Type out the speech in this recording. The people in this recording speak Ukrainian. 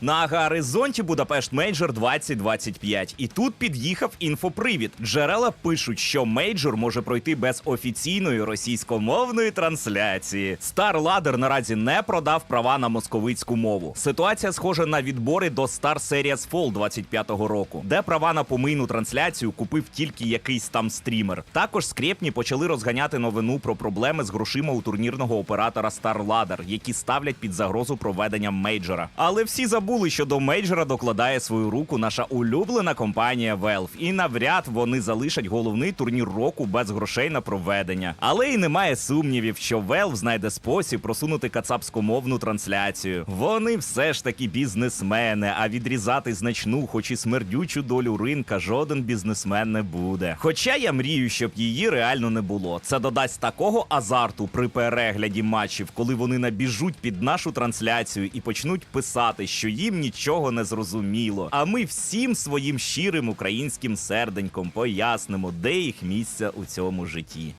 На горизонті Будапешт Мейджор 2025. І тут під'їхав інфопривід. Джерела пишуть, що мейджор може пройти без офіційної російськомовної трансляції. Star Ladder наразі не продав права на московицьку мову. Ситуація схожа на відбори до Star Series Fall 25-го року, де права на помийну трансляцію купив тільки якийсь там стрімер. Також скрепні почали розганяти новину про проблеми з грошима у турнірного оператора Star Ladder, які ставлять під загрозу проведення мейджора. Але всі забули, що до мейджора докладає свою руку наша улюблена компанія Valve. І навряд вони залишать головний турнір року без грошей на проведення. Але й немає сумнівів, що Valve знайде спосіб просунути кацапськомовну трансляцію. Вони все ж таки бізнесмени, а відрізати значну, хоч і смердючу долю ринка жоден бізнесмен не буде. Хоча я мрію, щоб її реально не було. Це додасть такого азарту при перегляді матчів, коли вони набіжуть під нашу трансляцію і почнуть писати, що їм нічого не зрозуміло. А ми всім своїм щирим українським серденьком пояснимо, де їх місце у цьому житті.